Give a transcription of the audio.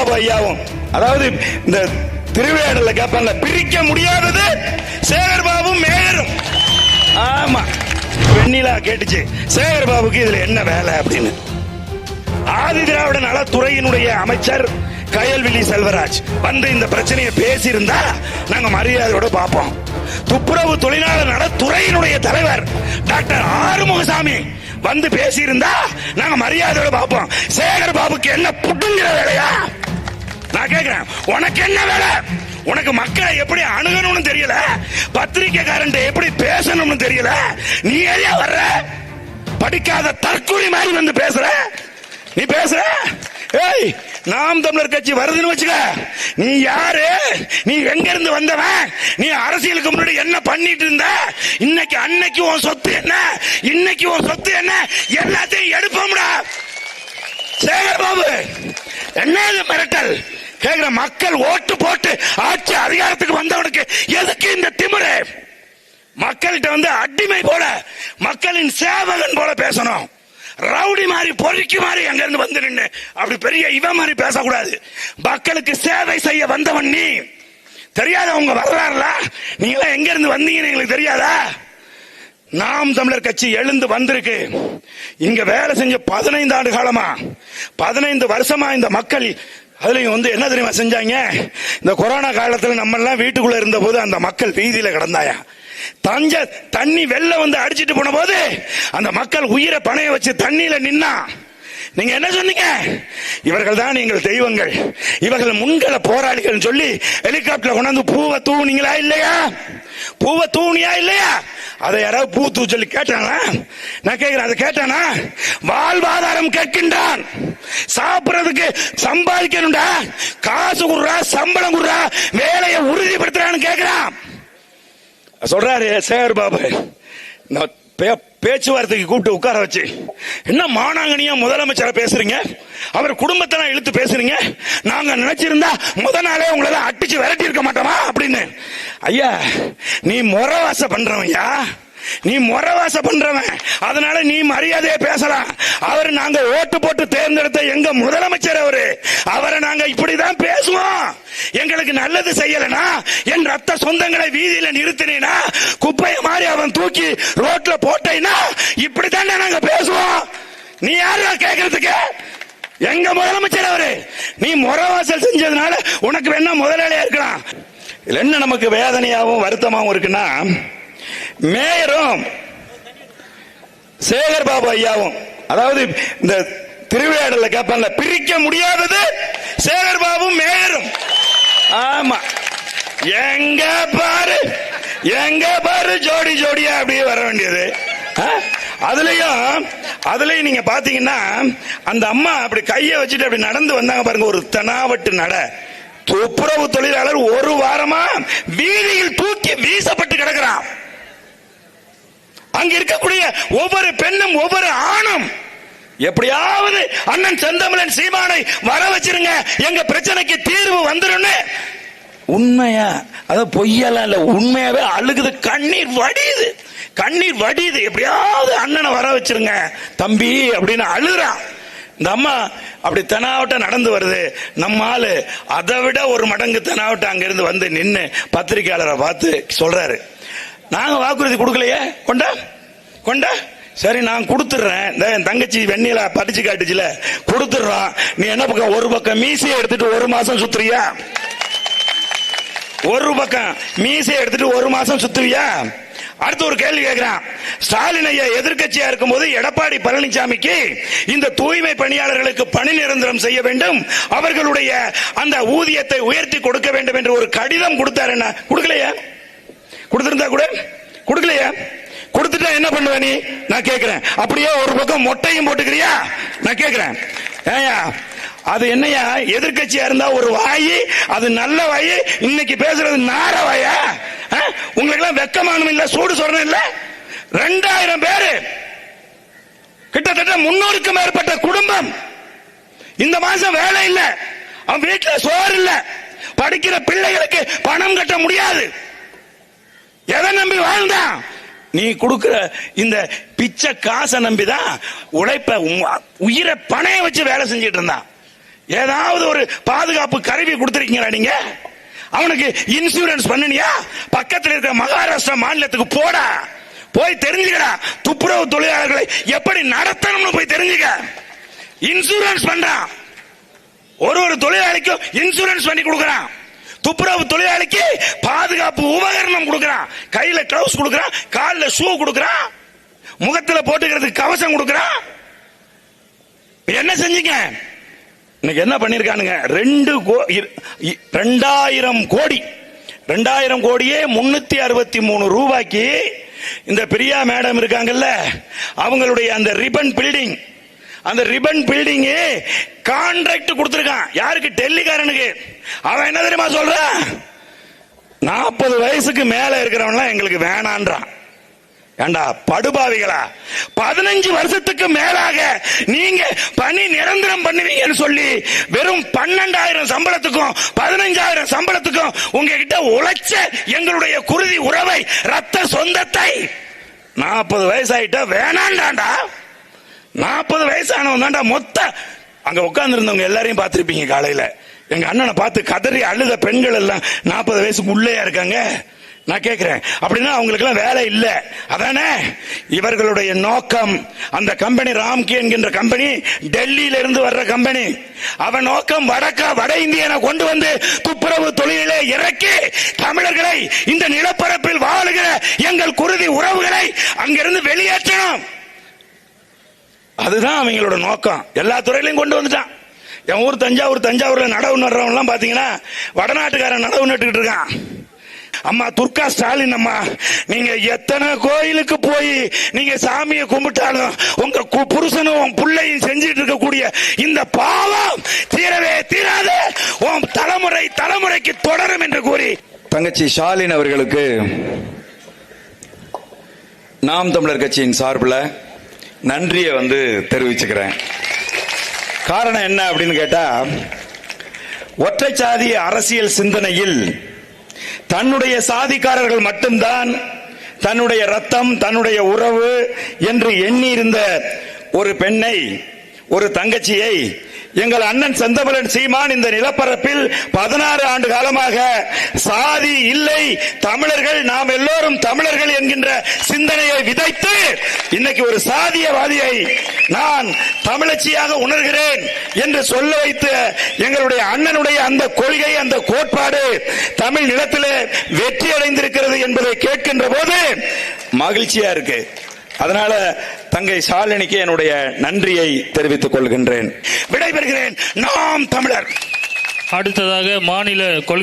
பாபு ஐயாவும். அதாவது இந்த திருவிளையாடல கேட்பாங்க பிரிக்க முடியாதது சேகர் பாபு மேயரும். ஆமா. வெண்ணிலா கேட்டுச்சு சேகர் பாபுக்கு இதுல என்ன வேலை? அப்படின்னு. ஆதி திராவிட நலத்துறையினுடைய அமைச்சர் கயல்விழி செல்வராஜ் வந்து இந்த பிரச்சனையை பேசியிருந்தா நாங்க மரியாதையோட பார்ப்போம். துப்புரவு தொழிலாளர் நலத்துறையினுடைய தலைவர் டாக்டர் ஆறுமுகசாமி வந்து பேசியிருந்தா நாங்க மரியாதையோட பார்ப்போம். சேகர் பாபுக்கு என்ன புட்டுங்கிற வேலையா? நான் கேக்குறேன். உனக்கு என்ன வேலை? உனக்கு மக்களை எப்படி அணுகணும்னு தெரியல? பத்திரிக்கைக்காரன் எப்படி பேசணும்னு தெரியல? நீ ஏன் வர்ற? படிக்காத தற்கொலை மாதிரி வந்து பேசுற. நீ பேசுற? ஏய் நாம் தமிழர் கட்சி வருதுன்னு வச்சுக்க. நீ யாரு? நீ எங்க இருந்து வந்தவன்? நீ அரசியலுக்கு முன்னாடி என்ன பண்ணிட்டு இருந்த? இன்னைக்கு அன்னைக்கு உன் சொத்து என்ன? இன்னைக்கு உன் சொத்து என்ன? எல்லாத்தையும் எடுப்போம்டா. சேகர் பாபு என்ன இது மிரட்டல்? கேக்குற மக்கள் ஓட்டு போட்டு ஆட்சி அதிகாரத்துக்கு வந்தவனுக்கு எதுக்கு இந்த திமிரு? மக்கள்கிட்ட வந்து அடிமை போல மக்களின் சேவகன் போல பேசணும். ரவுடி மாதிரி பொறுக்கி மாதிரி அங்க இருந்து வந்து நின்று அப்படி பெரிய இவன் மாதிரி பேசக்கூடாது. மக்களுக்கு சேவை செய்ய வந்தவன் நீ. தெரியாத உங்க வரலாறுல? நீங்க எல்லாம் எங்க இருந்து வந்தீங்கன்னு எங்களுக்கு தெரியாதா? நாம் தமிழர் கட்சி எழுந்து வந்திருக்கு. இங்க வேலை செஞ்ச பதினைந்து ஆண்டு காலமா பதினைந்து வருஷமா இந்த மக்கள் அதுலேயும் வந்து என்ன தெரியுமா செஞ்சாங்க? இந்த கொரோனா காலத்துல நம்ம எல்லாம் வீட்டுக்குள்ள இருந்த போது அந்த மக்கள் வீதியில கிடந்தாயா? தஞ்ச தண்ணி வெள்ள வந்து அடிச்சிட்டு போன போது அந்த மக்கள் உயிரை பணைய வச்சு தண்ணியில நின்னா. நீங்க என்ன சொன்னீங்க? இவர்கள் தான் எங்கள் தெய்வங்கள். இவர்கள் முன்கள போராளிகள் சொல்லி ஹெலிகாப்டர் கொண்டாந்து பூவை தூவுனீங்களா இல்லையா? பூவை தூணியா இல்லையா? அதை யாராவது பூ தூ சொல்லி கேட்டானா? நான் கேட்கிறேன் அதை கேட்டானா? வாழ்வாதாரம் கேட்கின்றான். சாப்பிடுறதுக்கு சம்பாதிக்கணும்டா. காசு குடுறா சம்பளம் குடுறா வேலையை உறுதிப்படுத்துறான்னு கேட்கிறான் சொல்றாரு சேகர் பாபு நான் பே- பேச்சுவார்த்தைக்கு கூப்பிட்டு உட்கார வச்சு என்ன மானாங்கனியா முதலமைச்சரை பேசுறீங்க? அவர் குடும்பத்தெல்லாம் இழுத்து பேசுறீங்க? நாங்க நினைச்சிருந்தா முத நாளே உங்களை அட்டிச்சு அடிச்சு விரட்டி இருக்க மாட்டோமா? அப்படின்னு. ஐயா நீ முறவாச பண்றவையா நீ முறவாச பண்றவன். அதனால நீ மரியாதையை பேசலாம். அவர் நாங்க ஓட்டு போட்டு தேர்ந்தெடுத்த எங்க முதலமைச்சர் அவரு. அவரை நாங்க இப்படிதான் பேசுவோம். எங்களுக்கு நல்லது செய்யலனா என் ரத்த சொந்தங்களை வீதியில நிறுத்தினா குப்பைய மாதிரி அவன் தூக்கி ரோட்ல போட்டேன்னா இப்படித்தானே நாங்க பேசுவோம். நீ யாரா கேக்குறதுக்கு? எங்க முதலமைச்சர் அவரு? நீ முறவாசல் செஞ்சதுனால உனக்கு வேணா முதலாளியா இருக்கலாம். இதுல என்ன நமக்கு வேதனையாவும் வருத்தமாவும் இருக்குன்னா மேயரும் சேகர் பாபு ஐயாவும் அதாவது இந்த திருவிளையாடல கேட்பாங்க பிரிக்க முடியாதது சேகர் பாபு மேயரும். ஆமா. எங்க பாரு எங்க பாரு ஜோடி ஜோடியா அப்படியே வர வேண்டியது. ஆ? அதுலயும் அதுலயும் நீங்க பாத்தீங்கன்னா அந்த அம்மா அப்படி கைய வச்சுட்டு அப்படி நடந்து வந்தாங்க பாருங்க ஒரு தெனாவட்டு நட. துப்புரவு தொழிலாளர் ஒரு வாரமா வீதியில் தூக்கி வீசப்பட்டு கிடக்கிறான். அங்க இருக்கக்கூடிய ஒவ்வொரு பெண்ணும் ஒவ்வொரு ஆணும். எப்படியாவது அண்ணன் செந்தமிழன் சீமானை வர வச்சிருங்க எங்க பிரச்சனைக்கு தீர்வு வந்துடும் உண்மையா? அது பொய்யெல்லாம் இல்ல உண்மையாவே அழுகுது கண்ணீர் வடியுது. கண்ணீர் வடியுது. எப்படியாவது அண்ணனை வர வச்சிருங்க. தம்பி அப்படின்னு அழுறான் இந்த அம்மா அப்படி தெனாவட்ட நடந்து வருது. நம்ம ஆளு அதை விட ஒரு மடங்கு தெனாவட்ட அங்கிருந்து வந்து நின்று பத்திரிகையாளரை பார்த்து சொல்றாரு. நாங்க வாக்குறுதி கொடுக்கலையே? கொண்டா? கொண்டா? சரி நான் கொடுத்துட்றேன். இந்த என் தங்கச்சி வெண்ணிலா படிச்சு காட்டுச்சுல. கொடுத்துட்றான் நீ என்ன பக்கம்? ஒரு பக்கம் மீசையை எடுத்துட்டு ஒரு மாசம் சுத்துறியா? ஒரு பக்கம் மீசையை எடுத்துட்டு ஒரு மாசம் சுத்துவியா? அடுத்து ஒரு கேள்வி கேட்கிறான். ஸ்டாலின் ஐயா எதிர்க்கட்சியா இருக்கும்போது எடப்பாடி பழனிசாமிக்கு இந்த தூய்மை பணியாளர்களுக்கு பணி நிரந்தரம் செய்ய வேண்டும். அவர்களுடைய அந்த ஊதியத்தை உயர்த்தி கொடுக்க வேண்டும் என்று ஒரு கடிதம் கொடுத்தாரு என்ன? கொடுக்கலையா? கொடுத்திருந்தா கூட? கொடுக்கலையா? கொடுத்துட்டா என்ன பண்ணுவ நீ? நான் கேட்கிறேன். அப்படியே ஒரு பக்கம் மொட்டையும் போட்டுக்கிறியா? நான் கேட்கிறேன். ஏயா அது என்னையா எதிர்கட்சியா இருந்தா ஒரு வாயி அது நல்ல வாயி இன்னைக்கு பேசுறது நார வாயா? உங்களுக்கு எல்லாம் வெக்கமானம் இல்ல சூடு சொல்றேன் இல்ல. ரெண்டாயிரம் பேரு கிட்டத்தட்ட முன்னூறுக்கும் மேற்பட்ட குடும்பம் இந்த மாசம் வேலை இல்ல. அவன் வீட்டுல சோறு இல்ல. படிக்கிற பிள்ளைகளுக்கு பணம் கட்ட முடியாது. எதை நம்பி வாழ்ந்தான்? நீ கொடுக்கிற இந்த பிச்சை காசை நம்பிதான் உழைப்ப உயிரை பணைய வச்சு வேலை செஞ்சிட்டு இருந்தான். ஏதாவது ஒரு பாதுகாப்பு கருவி கொடுத்துருக்கீங்களா நீங்க? அவனுக்கு இன்சூரன்ஸ் பண்ணனியா? பக்கத்தில் இருக்கிற மகாராஷ்டிரா மாநிலத்துக்கு போடா. போய் தெரிஞ்சுக்கடா. துப்புரவு தொழிலாளர்களை எப்படி நடத்தணும்னு போய் தெரிஞ்சுக்க. இன்சூரன்ஸ் பண்றான். ஒரு ஒரு தொழிலாளிக்கும் இன்சூரன்ஸ் பண்ணி கொடுக்கறான். துப்புரவு தொழிலாளிக்கு பாதுகாப்பு உபகரணம் கொடுக்கறான். கையில க்ளவுஸ் கொடுக்கறான் காலில் ஷூ கொடுக்கறான் முகத்துல போட்டுக்கிறதுக்கு கவசம் கொடுக்கறான். என்ன செஞ்சீங்க இன்னைக்கு என்ன பண்ணிருக்கானுங்க? ரெண்டு கோ- இ- இ- ரெண்டாயிரம் கோடி. ரெண்டாயிரம் கோடியே முன்னூத்தி அறுபத்தி மூணு ரூபாய்க்கு இந்த பிரியா மேடம் இருக்காங்கல்ல அவங்களுடைய அந்த ரிபன் பில்டிங் அந்த ரிபன் பில்டிங் கான்ட்ராக்ட் கொடுத்துருக்கான். யாருக்கு? டெல்லிக்காரனுக்கு. அவன் என்ன தெரியுமா சொல்றான்? நாற்பது வயசுக்கு மேல இருக்கிறவன்லாம் எங்களுக்கு வேணான்றான். ஏண்டா படுபாவிகளா? பதினஞ்சு வருஷத்துக்கு மேலாக நீங்க பணி நிரந்தரம் பண்ணுவீங்கன்னு சொல்லி வெறும் பன்னெண்டாயிரம் சம்பளத்துக்கும் பதினஞ்சாயிரம் சம்பளத்துக்கும் உங்ககிட்ட உழைச்ச எங்களுடைய குருதி உறவை ரத்த சொந்தத்தை நாற்பது வயசாயிட்டா வேணாண்டாண்டா? நாற்பது வயசானவன் தாண்டா மொத்த அங்க உட்கார்ந்துருந்தவங்க எல்லாரையும் பார்த்துருப்பீங்க காலையில. எங்க அண்ணனை பார்த்து கதறி அழுத பெண்கள் எல்லாம் நாற்பது வயசுக்கு உள்ளேயா இருக்காங்க? நான் கேட்கிறேன் அப்படின்னா அவங்களுக்கு எல்லாம் வேலை இல்லை. அதானே? இவர்களுடைய நோக்கம் அந்த கம்பெனி ராம்கி என்கின்ற கம்பெனி டெல்லியில இருந்து வர்ற கம்பெனி. அவன் நோக்கம் வடக்கா வட இந்தியனை கொண்டு வந்து துப்புரவு தொழிலே இறக்கி தமிழர்களை இந்த நிலப்பரப்பில் வாழுகிற எங்கள் குருதி உறவுகளை அங்கிருந்து வெளியேற்றணும். அதுதான் அவங்களோட நோக்கம். எல்லா துறையிலையும் கொண்டு வந்துட்டான். என் ஊர் தஞ்சாவூர் தஞ்சாவூர்ல நடவு நடுறவன் எல்லாம் பாத்தீங்கன்னா வடநாட்டுக்காரன் நடவு நட்டுக்கிட்டு இருக்கான். அம்மா துர்கா ஸ்டாலின் அம்மா நீங்க எத்தனை கோயிலுக்கு போய் நீங்க சாமியை கும்பிட்டாலும் உங்க கு- புருஷனும் உன் பிள்ளையும் செஞ்சிட்டு இருக்கக்கூடிய இந்த பாவம் தீரவே தீராது. உன் தலைமுறை தலைமுறைக்கு தொடரும் என்று கூறி. தங்கச்சி ஷாலின் அவர்களுக்கு நாம் தமிழர் கட்சியின் சார்பில் நன்றியை வந்து தெரிவிச்சுக்கிறேன். காரணம் என்ன அப்படின்னு கேட்டா ஒற்றை சாதி அரசியல் சிந்தனையில் தன்னுடைய சாதிக்காரர்கள் மட்டும்தான் தன்னுடைய ரத்தம் தன்னுடைய உறவு என்று எண்ணியிருந்த ஒரு பெண்ணை ஒரு தங்கச்சியை எங்கள் அண்ணன் செந்தமிழன் சீமான் இந்த நிலப்பரப்பில் பதினாறு ஆண்டு காலமாக சாதி இல்லை தமிழர்கள் நாம் எல்லோரும் தமிழர்கள் என்கின்ற சிந்தனையை விதைத்து இன்னைக்கு ஒரு சாதியவாதியை நான் தமிழச்சியாக உணர்கிறேன் என்று சொல்ல வைத்து எங்களுடைய அண்ணனுடைய அந்த கொள்கை அந்த கோட்பாடு தமிழ் நிலத்திலே வெற்றி அடைந்திருக்கிறது என்பதை கேட்கின்ற போது மகிழ்ச்சியா இருக்கு. அதனால தங்கை ஷாலினிக்கு என்னுடைய நன்றியை தெரிவித்துக் கொள்கின்றேன். விடைபெறுகிறேன். நாம் தமிழர். அடுத்ததாக மாநில கொள்கை